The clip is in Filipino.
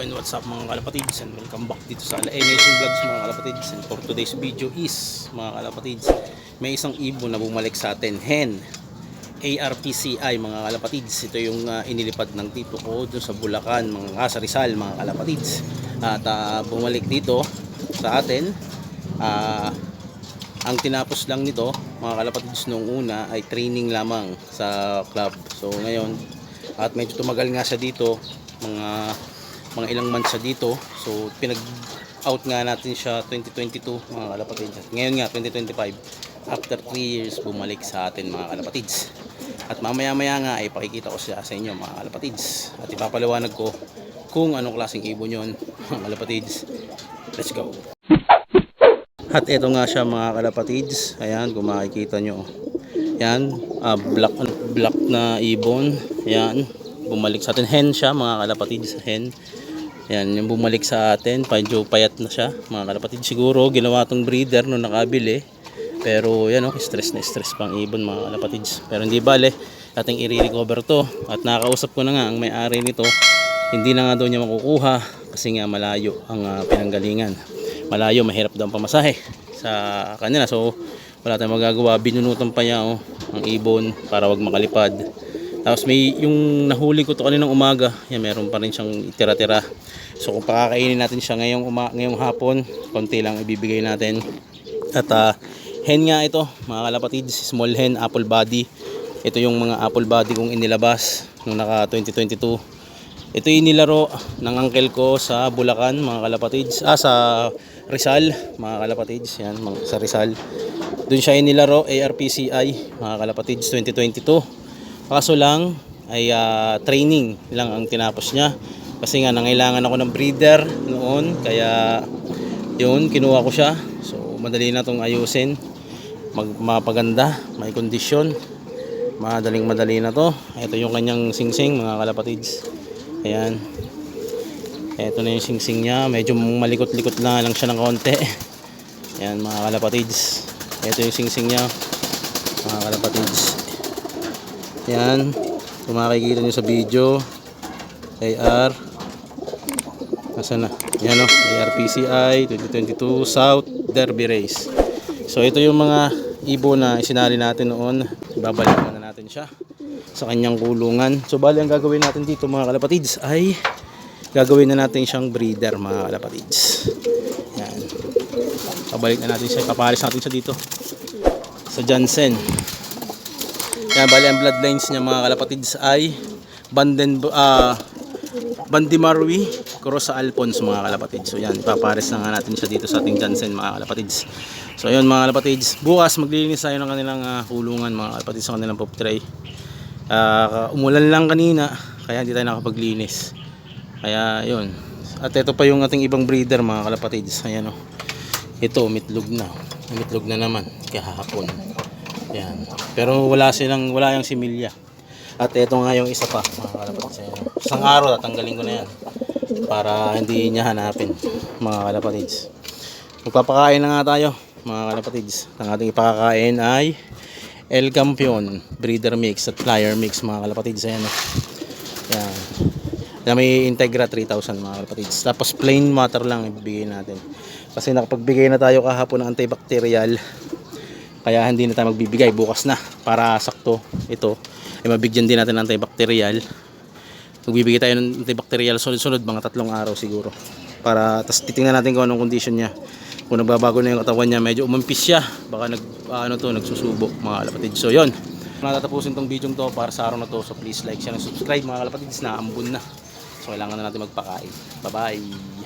and what's up mga kalapatids and welcome back dito sa LA Nation Vlogs mga kalapatids. And for today's video is mga kalapatids may isang ibon na bumalik sa atin hen ARPCI mga kalapatids. Ito yung uh, inilipad ng tito ko doon sa Bulacan mga ah, sa Rizal mga kalapatids. At uh, bumalik dito sa atin ah ang tinapos lang nito mga kalapatids nung una ay training lamang sa club. So ngayon at medyo tumagal nga siya dito mga mga ilang months siya dito so pinag out nga natin siya 2022 mga kalapatids At ngayon nga 2025 after 3 years bumalik sa atin mga kalapatids at mamaya maya nga ay pakikita ko siya sa inyo mga kalapatids at ipapaliwanag ko kung anong klaseng ibon yon mga kalapatids let's go at ito nga siya mga kalapatids. Ayan, kung makikita nyo. Ayan, ah, black, black na ibon. Ayan, bumalik sa atin. Hen siya mga kalapatids. Hen. Ayan, yung bumalik sa atin. Medyo payat na siya mga kalapatids. Siguro ginawa tong breeder nung nakabili. Pero yan oh, stress na stress pang ibon mga kalapatids. Pero hindi bale, ating i-recover to. At nakakausap ko na nga ang may-ari nito. Hindi na nga daw niya makukuha kasi nga malayo ang ah, pinanggalingan malayo mahirap daw ang pamasahe sa kanila so wala tayong magagawa binunutan pa niya oh, ang ibon para wag makalipad tapos may yung nahuli ko to kaninang umaga yan meron pa rin siyang tira-tira so kung pakakainin natin siya ngayong, uma, ngayong hapon konti lang ibibigay natin at uh, hen nga ito mga kalapatids small hen apple body ito yung mga apple body kong inilabas nung naka 2022 ito yung nilaro ng uncle ko sa Bulacan, mga kalapatids. Ah, sa Rizal, mga kalapatids. Yan, sa Rizal. Doon siya inilaro, ARPCI, mga kalapatids, 2022. Kaso lang, ay ah, training lang ang tinapos niya. Kasi nga, nangailangan ako ng breeder noon. Kaya, yun, kinuha ko siya. So, madali na tong ayusin. Mag, mapaganda, may kondisyon. Madaling madali na to. Ito yung kanyang singsing, mga kalapatids. Ayan. Ito na yung singsing niya. Medyo malikot-likot na lang siya ng konti. Ayan mga kalapatids. Ito yung singsing niya. Mga kalapatids. Ayan. Kung makikita nyo sa video. AR. Nasaan na? Ayan o. ARPCI 2022 South Derby Race. So ito yung mga ibon na isinali natin noon. Babalikan na natin siya sa kanyang kulungan. So bali ang gagawin natin dito mga kalapatids ay gagawin na natin siyang breeder mga kalapatids. Yan. Pabalik na natin siya. Papalis natin siya dito. Sa Jansen. Yan bali ang bloodlines niya mga kalapatids ay Banden uh, Bandimarwi Cross Alphonse mga kalapatids. So yan, papares na nga natin siya dito sa ating Jansen mga kalapatids. So ayun mga kalapatids, bukas maglilinis tayo ng kanilang uh, kulungan mga kalapatids sa kanilang pop tray. Uh, umulan lang kanina kaya hindi tayo nakapaglinis. Kaya yun. At ito pa yung ating ibang breeder mga kalapatids. Ayan o. Ito umitlog na. Umitlog na naman kahapon. Ayan. Pero wala silang wala yung similya. At ito nga yung isa pa mga kalapatids. Ayan. Isang araw tatanggalin ko na yan para hindi niya hanapin mga kalapatids. Magpapakain na nga tayo mga kalapatids. Ang ating ipakakain ay El Campion breeder mix at flyer mix mga kalapatids ayan oh. yan na may Integra 3000 mga kalapatids tapos plain water lang ibibigay natin kasi nakapagbigay na tayo kahapon ng antibacterial kaya hindi na tayo magbibigay. Bukas na para sakto ito. Ay mabigyan din natin ng antibacterial. Magbibigay tayo ng antibacterial sunod-sunod mga tatlong araw siguro. Para tas titingnan natin kung anong condition niya. Kung nagbabago na yung katawan niya medyo umampis siya. Baka nag ano to nagsusubo mga kalapatids so yon natatapusin tong video to para sa araw na to so please like share and subscribe mga kalapatids na ambun na. So kailangan na natin magpakain. Bye bye